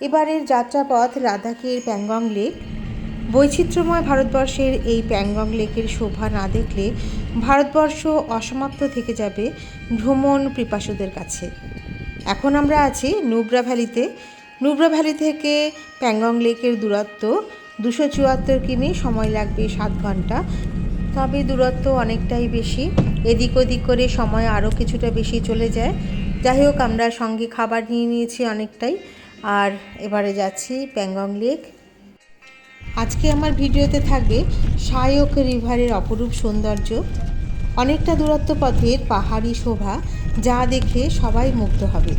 এবারের যাত্রাপথ লাদাখের প্যাংগং লেক। বৈচিত্র্যময় ভারতবর্ষের এই প্যাংগং লেকের শোভা না দেখলে ভারতবর্ষ অসমাপ্ত থেকে যাবে ভ্রমণ পিপাসুদের কাছে। এখন আমরা আছি নুব্রা ভ্যালিতে। নুব্রা ভ্যালি থেকে প্যাংগং লেকের দূরত্ব দুশো চুয়াত্তর কিমি, সময় লাগবে সাত ঘণ্টা। তবে দূরত্ব অনেকটাই বেশি। এদিক ওদিক করে সময় আরও কিছুটা বেশি চলে যায়। যাই হোক, আমরা সঙ্গে খাবার নিয়ে নিয়েছি অনেকটাই। আর এবারে যাচ্ছি প্যাংগং লেক। আজকে আমার ভিডিওতে থাকবে সায়ক রিভারের অপরূপ সৌন্দর্য। অনেকটা দূরত্ব পথের পাহাড়ি শোভা যা দেখে সবাই মুগ্ধ হবে।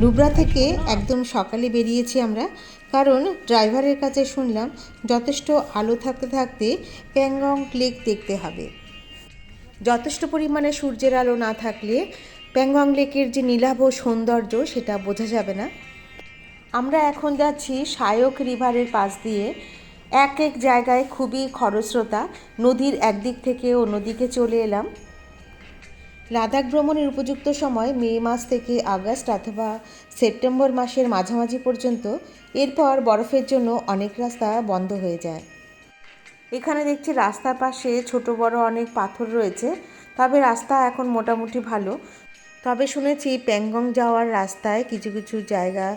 নুব্রা থেকে একদম সকালে বেরিয়েছি আমরা, কারণ ড্রাইভারের কাছে শুনলাম যথেষ্ট আলো থাকতে থাকতে প্যাংগং লেক দেখতে হবে। যথেষ্ট পরিমাণে সূর্যের আলো না থাকলে প্যাংগং লেকের যে নীলাভ সৌন্দর্য সেটা বোঝা যাবে না। আমরা এখন যাচ্ছি সায়ক রিভারের পাশ দিয়ে। এক এক জায়গায় খুবই খরস্রোতা। নদীর একদিক থেকে অন্যদিকে চলে এলাম। লাদাখ ভ্রমণের উপযুক্ত সময় মে মাস থেকে আগস্ট অথবা সেপ্টেম্বর মাসের মাঝামাঝি পর্যন্ত। এরপর বরফের জন্য অনেক রাস্তা বন্ধ হয়ে যায়। এখানে দেখছি রাস্তার পাশে ছোট বড় অনেক পাথর রয়েছে। তবে রাস্তা এখন মোটামুটি ভালো। তবে শুনেছি প্যাংগং যাওয়ার রাস্তায় কিছু কিছু জায়গা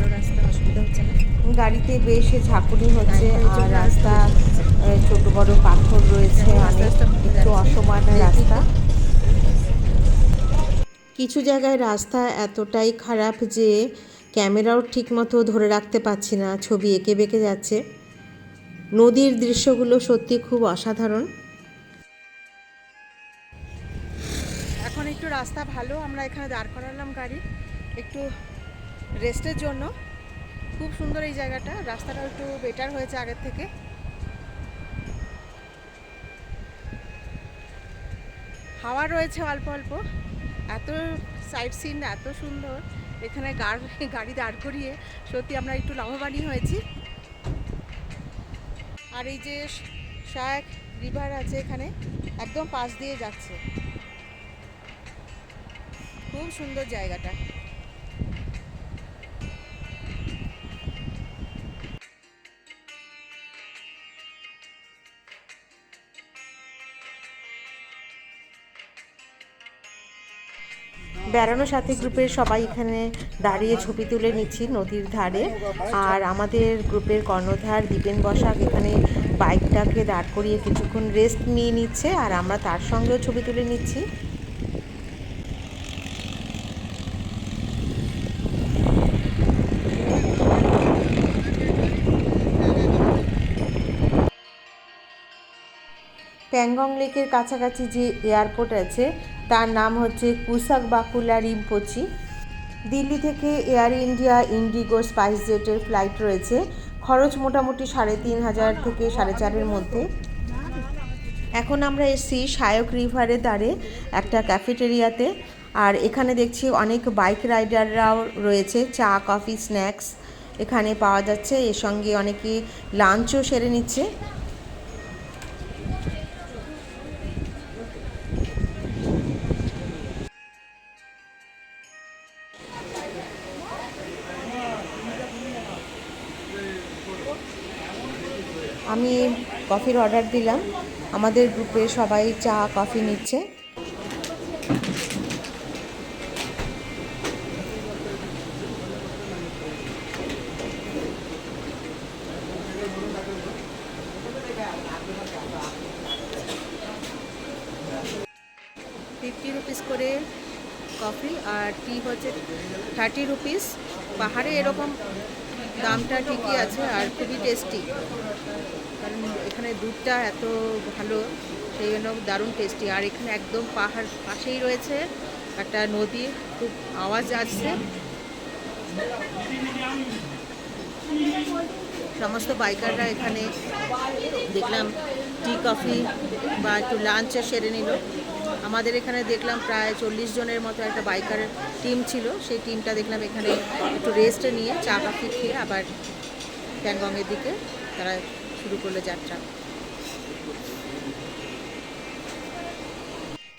গাড়িতে বেশ ঝাঁকুনি হচ্ছে আর রাস্তা ছোট বড় পাথর রয়েছে অনেক একটু অসমান রাস্তা। কিছু জায়গায় রাস্তা এতটাই খারাপ যে ক্যামেরাও ঠিকমতো ধরে রাখতে পারছি না ছবি এঁকে বেঁকে যাচ্ছে। নদীর দৃশ্যগুলো সত্যি খুব অসাধারণ। এখন একটু রাস্তা ভালো আমরা এখানে দাঁড় করালাম গাড়ি একটু রেস্টের জন্য। খুব সুন্দর এই জায়গাটা। রাস্তাটা একটু বেটার হয়েছে আগের থেকে। হাওয়া রয়েছে অল্প অল্প। এত সাইড সিন এত সুন্দর। এখানে গাড়ি দাঁড় করিয়ে সত্যি আমরা একটু লাভবানই হয়েছি। আর এই যে শায়ক রিভার আছে এখানে, একদম পাশ দিয়ে যাচ্ছে। খুব সুন্দর জায়গাটা। বেড়ানো সাথে গ্রুপের সবাই এখানে দাঁড়িয়ে ছবি তুলে নিচ্ছি নদীর ধারে। আর আমাদের গ্রুপের কর্ণধার দীপেন বসাক এখানে বাইকটাকে দাঁড় করিয়ে কিছুক্ষণ রেস্ট নিয়ে নিচ্ছে, আর আমরা তার সঙ্গেও ছবি তুলে নিচ্ছি। প্যাংগং লেকের কাছাকাছি যে এয়ারপোর্ট আছে, তার নাম হচ্ছে কুসাক বাকুলা রিম্পোচি। দিল্লি থেকে এয়ার ইন্ডিয়া ইন্ডিগো স্পাইস জেটের ফ্লাইট রয়েছে। খরচ মোটামুটি সাড়ে তিন হাজার থেকে সাড়ে চারের মধ্যে। এখন আমরা এসেছি সায়ক রিভারের ধারে একটা ক্যাফেটেরিয়াতে। আর এখানে দেখছি অনেক বাইক রাইডাররাও রয়েছে, চা, কফি, স্ন্যাক্স এখানে পাওয়া যাচ্ছে। এর সঙ্গে অনেকে লাঞ্চও সেরে নিচ্ছে। আমি কফির অর্ডার দিলাম। আমাদের গ্রুপে সবাই চা, কফি নিচ্ছে। ফিফটি রুপিস করে কফি আর টি হচ্ছে থার্টি রুপিস পাহাড়ে এরকম দামটা ঠিকই আছে আর খুবই টেস্টি। কারণ এখানে দুধটা এত ভালো, সেই জন্য দারুণ টেস্টি। আর এখানে একদম পাহাড় পাশেই রয়েছে একটা নদী, খুব আওয়াজ আসছে। সমস্ত বাইকাররা এখানে দেখলাম টি কফি বা একটু লাঞ্চ সেরে নিল। আমাদের এখানে দেখলাম প্রায় চল্লিশ জনের মতো একটা বাইকার টিম ছিল। সেই টিমটা দেখলাম এখানে একটু রেস্ট নিয়ে চা কফি খেয়ে আবার প্যাংগংয়ের দিকে তারা শুরু করল যাত্রা।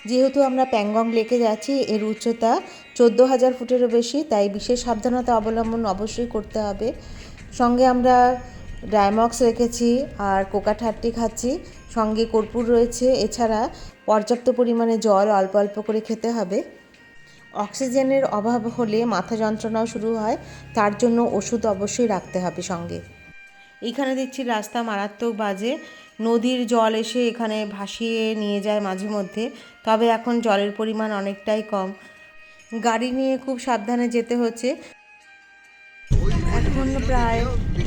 যেহেতু আমরা প্যাংগং লেকে যাচ্ছি, এর উচ্চতা চোদ্দ হাজার ফুটেরও বেশি, তাই বিশেষ সাবধানতা অবলম্বন অবশ্যই করতে হবে। সঙ্গে আমরা ডায়মক্স রেখেছি আর কোকা ঠাট্টি খাচ্ছি। সঙ্গে কর্পূর রয়েছে। এছাড়া পর্যাপ্ত পরিমাণে জল অল্প অল্প করে খেতে হবে। অক্সিজেনের অভাব হলে মাথা যন্ত্রণাও শুরু হয়। তার জন্য ওষুধ অবশ্যই রাখতে হবে সঙ্গে। এখানে দেখছি রাস্তা মারাত্মক বাজে। নদীর জল এসে এখানে ভাসিয়ে নিয়ে যায় মাঝে মধ্যে। তবে এখন জলের পরিমাণ অনেকটাই কম। গাড়ি নিয়ে খুব সাবধানে যেতে হচ্ছে। এখন প্রায়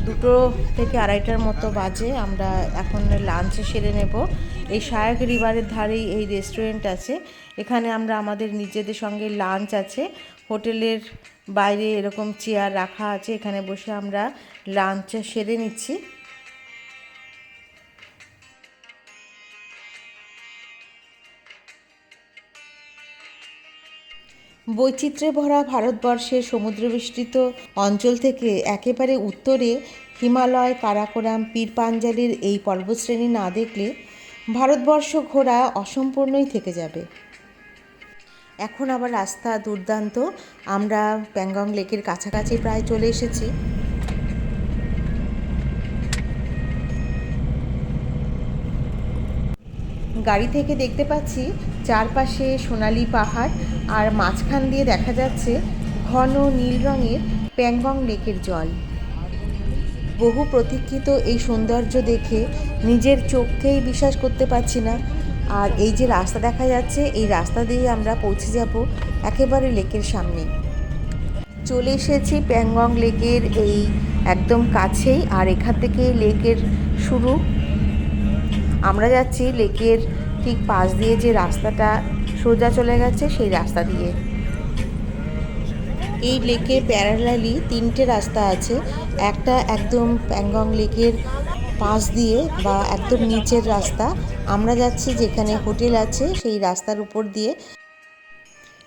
দুটো থেকে আড়াইটার মতো বাজে। আমরা এখন লাঞ্চে সেরে নেব। এই সায়াক রিভারের ধারেই এই রেস্টুরেন্ট আছে। এখানে আমরা আমাদের নিজেদের সঙ্গে লাঞ্চ আছে। হোটেলের বাইরে এরকম চেয়ার রাখা আছে। এখানে বসে আমরা লাঞ্চ সেরে নিচ্ছি। বৈচিত্র্যে ভরা ভারতবর্ষের সমুদ্রবেষ্টিত অঞ্চল থেকে একেবারে উত্তরে হিমালয়, কারাকোরাম, পীর পাঞ্জালির এই পর্বতশ্রেণী না দেখলে ভারতবর্ষ ঘোরা অসম্পূর্ণই থেকে যাবে। এখন আবার রাস্তা দুর্দান্ত। আমরা প্যাংগং লেকের কাছাকাছি প্রায় চলে এসেছি। গাড়ি থেকে দেখতে পাচ্ছি চারপাশে সোনালি পাহাড় আর মাঝখান দিয়ে দেখা যাচ্ছে ঘন নীল রঙের প্যাংগং লেকের জল। বহু প্রতীক্ষিত এই সৌন্দর্য দেখে নিজের চোখকেই বিশ্বাস করতে পারছি না। আর এই যে রাস্তা দেখা যাচ্ছে, এই রাস্তা দিয়ে আমরা পৌঁছে যাব একেবারে লেকের সামনে। চলে এসেছি প্যাংগং লেকের এই একদম কাছেই, আর এখান থেকে লেকের শুরু। আমরা যাচ্ছি লেকের ঠিক পাশ দিয়ে যে রাস্তাটা সোজা চলে গেছে, সেই রাস্তা দিয়ে। এই লেকের প্যারালালি তিনটে রাস্তা আছে। একটা একদম প্যাংগং লেকের পাশ দিয়ে বা একদম নিচের রাস্তা। আমরা যাচ্ছি যেখানে হোটেল আছে, সেই রাস্তার উপর দিয়ে।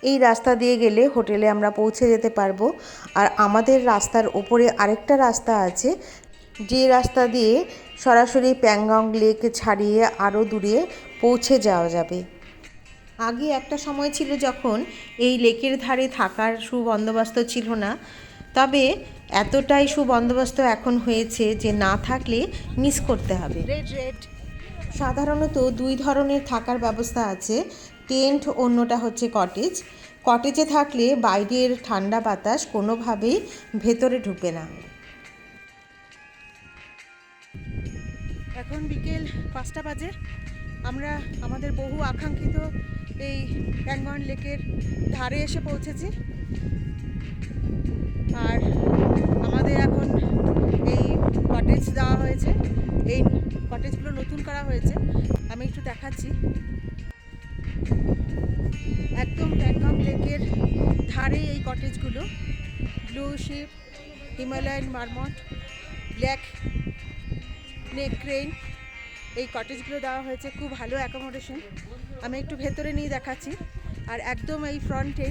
এই রাস্তা দিয়ে গেলে হোটেলে আমরা পৌঁছে যেতে পারব। আর আমাদের রাস্তার ওপরে আরেকটা রাস্তা আছে। যে রাস্তা দিয়ে সরাসরি প্যাংগং লেক ছাড়িয়ে আরও দূরে পৌঁছে যাওয়া যাবে। আগে একটা সময় ছিল যখন এই লেকের ধারে থাকার সুবন্দোবস্ত ছিল না তবে এতটাই সুবন্দোবস্ত এখন হয়েছে যে না থাকলে মিস করতে হবে। রেড রেড সাধারণত দুই ধরনের থাকার ব্যবস্থা আছে। টেন্ট অন্যটা হচ্ছে কটেজ। কটেজে থাকলে বাইরের ঠান্ডা বাতাস কোনোভাবেই ভেতরে ঢুকে না। এখন বিকেল পাঁচটা বাজে। আমরা আমাদের বহু আকাঙ্ক্ষিত এই প্যাংগন লেকের ধারে এসে পৌঁছেছি। আর আমাদের এখন এই কটেজ দেওয়া হয়েছে। এই কটেজগুলো নতুন করা হয়েছে। আমি একটু দেখাচ্ছি। একদম প্যাংগং লেকের ধারে এই কটেজগুলো blue sheep Himalayan marmot black neck crane এই কটেজগুলো দেওয়া হয়েছে। খুব ভালো অ্যাকোমোডেশন আমি একটু ভেতরে নিয়ে দেখাচ্ছি। আর একদম এই ফ্রন্টে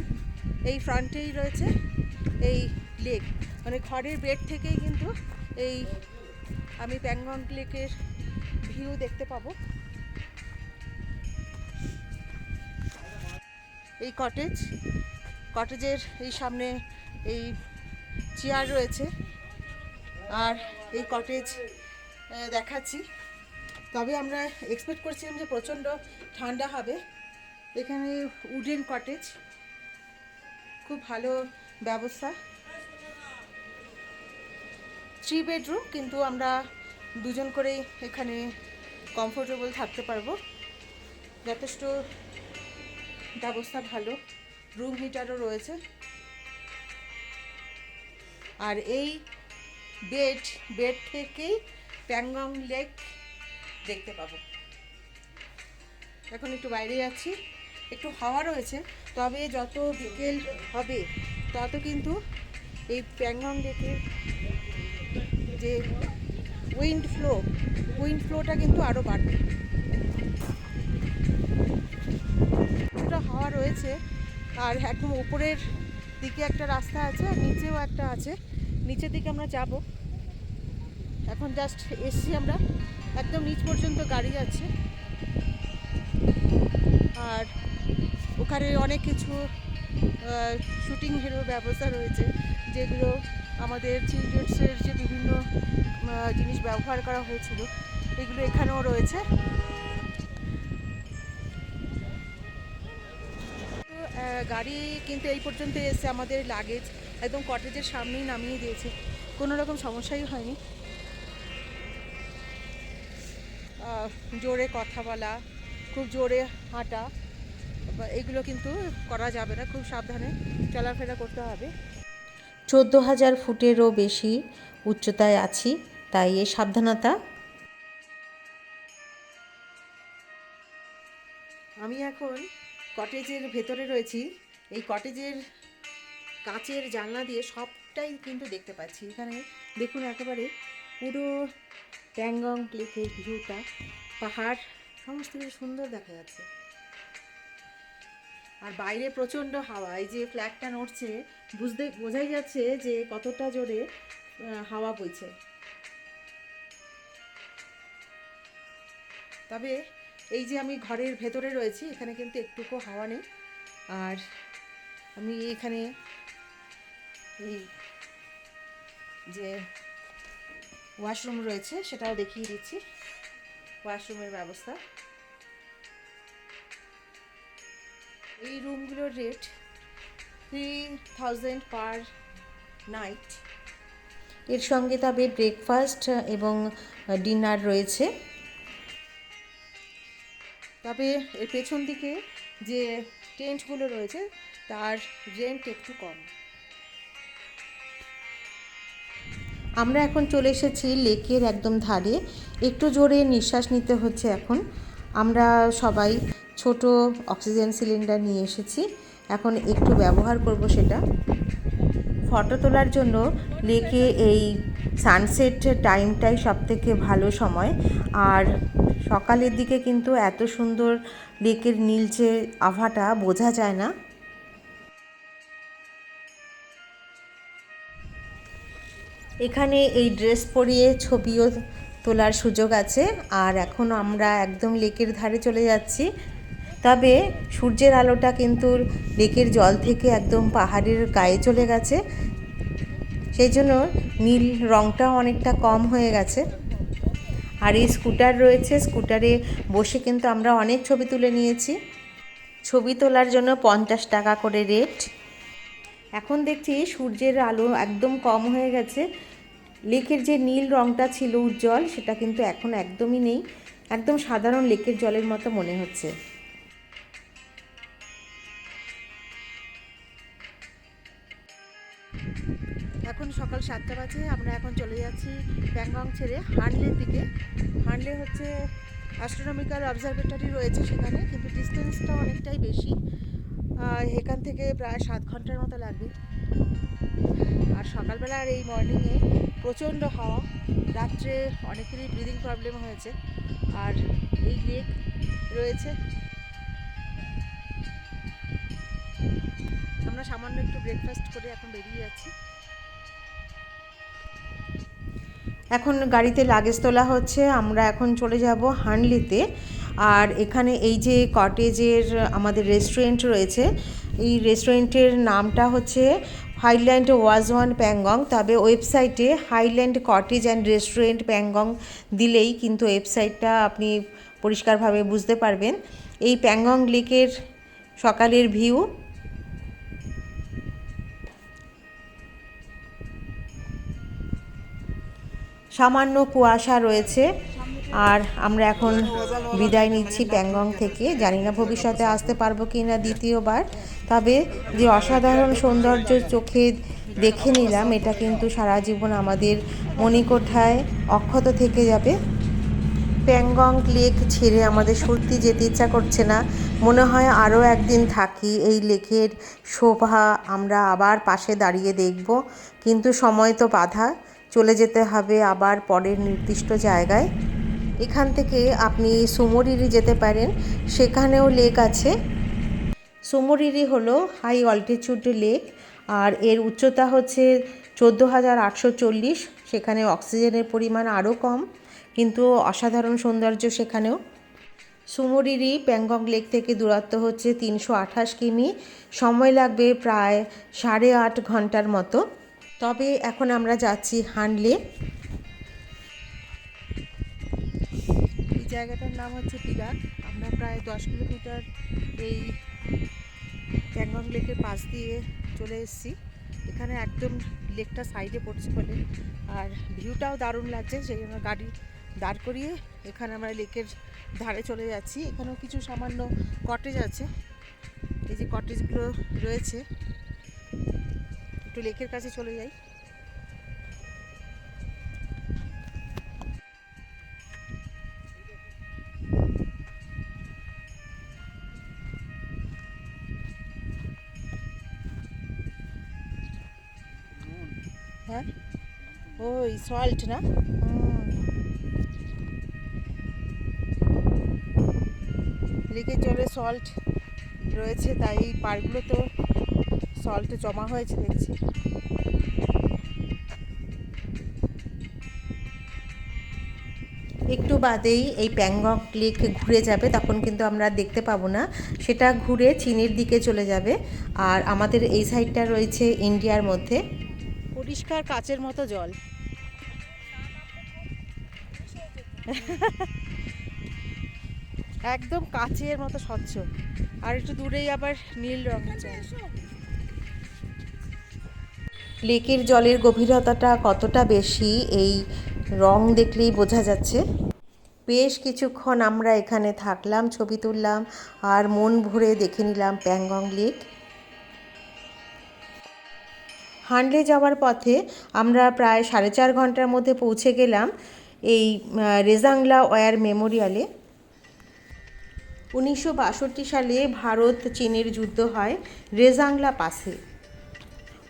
এই ফ্রন্টেই রয়েছে এই লেক মানে ঘরের বেড থেকেই কিন্তু এই আমি প্যাংগং লেকের ভিউ দেখতে পাবো। এই কটেজ কটেজের এই সামনে এই চেয়ার রয়েছে। আর এই কটেজ দেখাচ্ছি। তবে আমরা এক্সপেক্ট করছিলাম যে প্রচণ্ড ঠান্ডা হবে। এখানে উডেন কটেজ খুব ভালো ব্যবস্থা। থ্রি বেডরুম কিন্তু আমরা দুজন করেই এখানে কমফোর্টেবল থাকতে পারব। যথেষ্ট ব্যবস্থা ভালো রুম হিটারও রয়েছে। আর এই বেড বেড থেকেই প্যাংগং লেক দেখতে পাবো। এখন একটু বাইরে যাচ্ছি। একটু হাওয়া রয়েছে, তবে যত বিকেল হবে, তত কিন্তু এই প্যাংগং লেকের যে উইন্ড ফ্লো উইন্ড ফ্লোটা কিন্তু আরও বাড়বে। কিছুটা হাওয়া রয়েছে, আর একদম উপরের দিকে একটা রাস্তা আছে, আর নিচেও একটা আছে। নিচের দিকে আমরা যাব। এখন জাস্ট এসছি আমরা। একদম নিচ পর্যন্ত গাড়ি আছে। আর ওখানে অনেক কিছু শুটিং হিরোর ব্যবস্থা রয়েছে, যেগুলো আমাদের চিলড্রেন্সের যে বিভিন্ন জিনিস ব্যবহার করা হয়েছিল, এগুলো এখানেও রয়েছে। গাড়ি কিন্তু এই পর্যন্ত এসে আমাদের লাগেজ একদম কটেজের সামনেই নামিয়ে দিয়েছে। কোনো রকম সমস্যাই হয়নি। জোরে কথা বলা খুব জোরে হাঁটা বা এগুলো কিন্তু করা যাবে না খুব সাবধানে চলাফেরা করতে হবে। চোদ্দ হাজার ফুটেরও বেশি উচ্চতায় আছি তাই এ সাবধানতা। আমি এখন কটেজের ভেতরে রয়েছি। এই কটেজের কাঁচের জানলা দিয়ে সবটাই কিন্তু দেখতে পাচ্ছি। এখানে দেখুন একেবারে পুরো ট্যাংগং লেকের ভিউটা, পাহাড়, সমস্ত কিছু সুন্দর দেখা যাচ্ছে। আর বাইরে প্রচণ্ড হাওয়া, এই যে ফ্ল্যাগটা নড়ছে, বুঝতে, বোঝাই যাচ্ছে যে কতটা জোরে হাওয়া বইছে। তবে এই যে আমি ঘরের ভেতরে রয়েছি, এখানে কিন্তু একটুকু হাওয়া নেই। আর আমি এখানে এই যে ওয়াশরুম রয়েছে সেটাও দেখিয়ে দিচ্ছি। ওয়াশরুমের ব্যবস্থা। এই রুমগুলোর rate three thousand per night এর সঙ্গে তবে ব্রেকফাস্ট এবং ডিনার রয়েছে। তবে এর পেছন দিকে যে টেন্টগুলো রয়েছে, তার রেন্ট একটু কম। আমরা এখন চলে এসেছি লেকের একদম ধারে। একটু জোরে নিঃশ্বাস নিতে হচ্ছে এখন। আমরা সবাই ছোট অক্সিজেন সিলিন্ডার নিয়ে এসেছি। এখন একটু ব্যবহার করব সেটা। ফটো তোলার জন্য লেকে এই সানসেট টাইমটাই সবথেকে ভালো সময়। আর সকালের দিকে কিন্তু এত সুন্দর লেকের নীলচে আভাটা বোঝা যায় না। এখানে এই ড্রেস পরিয়ে ছবিও তোলার সুযোগ আছে, আর এখন আমরা একদম লেকের ধারে চলে যাচ্ছি। তবে সূর্যের আলোটা কিন্তু লেকের জল থেকে একদম পাহাড়ের গায়ে চলে গেছে। সেই জন্য নীল রঙটাও অনেকটা কম হয়ে গেছে। আর এই স্কুটার রয়েছে, স্কুটারে বসে কিন্তু আমরা অনেক ছবি তুলে নিয়েছি। ছবি তোলার জন্য পঞ্চাশ টাকা করে রেট। এখন দেখছি সূর্যের আলো একদম কম হয়ে গেছে। লেকের যে নীল রঙটা ছিল উজ্জ্বল, সেটা কিন্তু এখন একদমই নেই। একদম সাধারণ লেকের জলের মতো মনে হচ্ছে। এখন সকাল সাতটা বাজে, আমরা এখন চলে যাচ্ছি ব্যাংকক ছেড়ে হানলের দিকে। হানলে হচ্ছে অ্যাস্ট্রোনমিক্যাল অবজারভেটরি রয়েছে সেখানে, কিন্তু ডিস্টেন্সটা অনেকটাই বেশি। এখান থেকে প্রায় সাত ঘণ্টার মতো লাগবে। আর সকালবেলা আর এই মর্নিংয়ে প্রচণ্ড হাওয়া। রাত্রে অনেকেরই ব্রিদিং প্রবলেম হয়েছে। আর এই লেক রয়েছে। আমরা সামান্য একটু ব্রেকফাস্ট করে এখন বেরিয়ে যাচ্ছি। এখন গাড়িতে লাগেজ তোলা হচ্ছে। আমরা এখন চলে যাব হানলিতে। আর এখানে এই যে কটেজের আমাদের রেস্টুরেন্ট রয়েছে, এই রেস্টুরেন্টের নামটা হচ্ছে হাইল্যান্ড ওয়াজ ওয়ান প্যাংগং, তবে ওয়েবসাইটে Highland cottage and restaurant Pangong দিলেই কিন্তু ওয়েবসাইটটা আপনি পরিষ্কারভাবে বুঝতে পারবেন। এই প্যাংগং লেকের সকালের ভিউ। সামান্য কুয়াশা রয়েছে। আর আমরা এখন বিদায় নিচ্ছি প্যাংগং থেকে। জানি না ভবিষ্যতে আসতে পারব কি না দ্বিতীয়বার। তবে যে অসাধারণ সৌন্দর্য চোখে দেখে নিলাম, এটা কিন্তু সারা জীবন আমাদের মণিকোঠায় অক্ষত থেকে যাবে। প্যাংগং লেক ছেড়ে আমাদের সত্যি যেতে ইচ্ছা করছে না। মনে হয় আরও একদিন থাকি এই লেকের শোভা আমরা আবার পাশে দাঁড়িয়ে দেখব। কিন্তু সময় তো বাধা, চলে যেতে হবে আবার পরের নির্দিষ্ট জায়গায়। এখান থেকে আপনি সুমরিরি যেতে পারেন। সেখানেও লেক আছে। সুমরিরি হলো হাই অল্টিটিউড লেক আর এর উচ্চতা হচ্ছে চোদ্দ হাজার আটশো চল্লিশ। সেখানে অক্সিজেনের পরিমাণ আরও কম, কিন্তু অসাধারণ সৌন্দর্য সেখানেও। সুমরিরি প্যাংগং লেক থেকে দূরত্ব হচ্ছে তিনশো আঠাশ কিমি। সময় লাগবে প্রায় সাড়ে আট ঘণ্টার মতো। তবে এখন আমরা যাচ্ছি হানলে। জায়গাটার নাম হচ্ছে পিলার আমরা প্রায় দশ কিলোমিটার এই প্যাংগং লেকের পাশ দিয়ে চলে এসেছি। এখানে একদম লেকটা সাইডে পড়ছে বলে। আর ভিউটাও দারুণ লাগছে, সেই জন্য গাড়ি দাঁড় করিয়ে এখানে আমরা লেকের ধারে চলে যাচ্ছি। এখানেও কিছু সামান্য কটেজ আছে। এই যে কটেজগুলো রয়েছে, একটু লেকের কাছে চলে যাই। সল্ট না লেকের জলে সল্ট রয়েছে তাই এই পাড়গুলো তো সল্ট জমা হয়েছে দেখছি। একটু বাদেই এই প্যাংগং লেক ঘুরে যাবে তখন কিন্তু আমরা দেখতে পাবো না। সেটা ঘুরে চীনের দিকে চলে যাবে আর আমাদের এই সাইডটা রয়েছে ইন্ডিয়ার মধ্যে। পরিষ্কার কাচের মতো জল। একদম কাচের মতো স্বচ্ছ। আর একটু দূরেই আবার নীল জল। লেকের জলের গভীরতাটা কতটা বেশি, এই রং দেখলেই বোঝা যাচ্ছে। বেশ কিছুক্ষণ আমরা এখানে থাকলাম, ছবি তুললাম, আর মন ভরে দেখে নিলাম প্যাংগং লেক। হান্ডলে যাওয়ার পথে আমরা প্রায় সাড়ে চার ঘণ্টার মধ্যে পৌঁছে গেলাম। এই রেজাংলা ওয়ার মেমোরিয়ালে। উনিশশো বাষট্টি সালে ভারত চীনের যুদ্ধ হয় রেজাংলা পাসে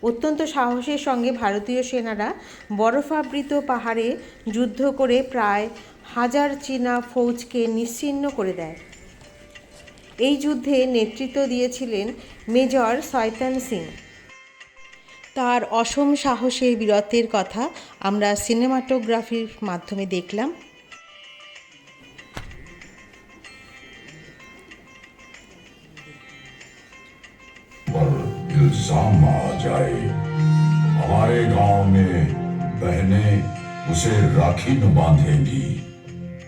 অত্যন্ত সাহসের সঙ্গে ভারতীয় সেনারা বরফাবৃত পাহাড়ে যুদ্ধ করে প্রায় হাজার চীনা ফৌজকে নিশ্চিহ্ন করে দেয়। এই যুদ্ধে নেতৃত্ব দিয়েছিলেন মেজর সয়তান সিং। তার অসম সাহসের বীরত্বের কথা আমরা সিনেমাটোগ্রাফির মাধ্যমে দেখলাম पर इल्जाम आ जाए हमारे गांव में बहनें उसे राखी न बांधेंगी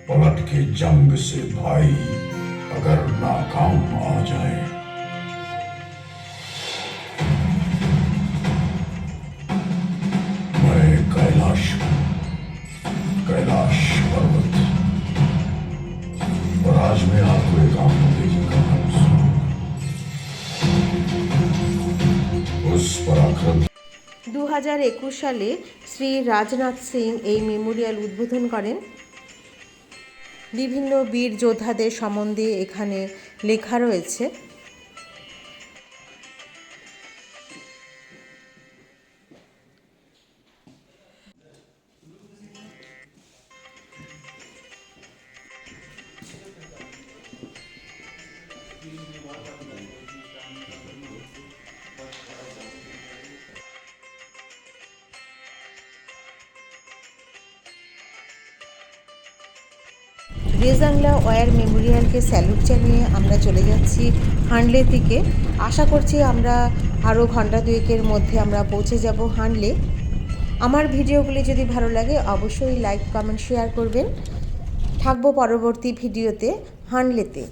पलट के जंग से भाई अगर नाकाम आ जाए आज मैं आपको एक आंखों की कहानी सुनाऊंगा। उस पराक्रम দু হাজার একুশ সালে শ্রী রাজনাথ সিং এই মেমোরিয়াল উদ্বোধন করেন বিভিন্ন বীর যোদ্ধাদের সম্বন্ধে এখানে লেখা রয়েছে রেজাংলা ওয়ার মেমোরিয়ালকে স্যালুট জানিয়ে আমরা চলে যাচ্ছি হানলে দিকে। আশা করছি আমরা আরও ঘণ্টা দুয়েকের মধ্যে আমরা পৌঁছে যাব হানলে। আমার ভিডিওগুলি যদি ভালো লাগে অবশ্যই লাইক, কমেন্ট, শেয়ার করবেন। থাকব পরবর্তী ভিডিওতে হানলেতে।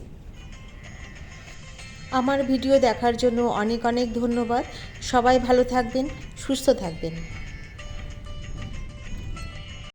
আমার ভিডিও দেখার জন্য অনেক অনেক ধন্যবাদ। সবাই ভালো থাকবেন, সুস্থ থাকবেন।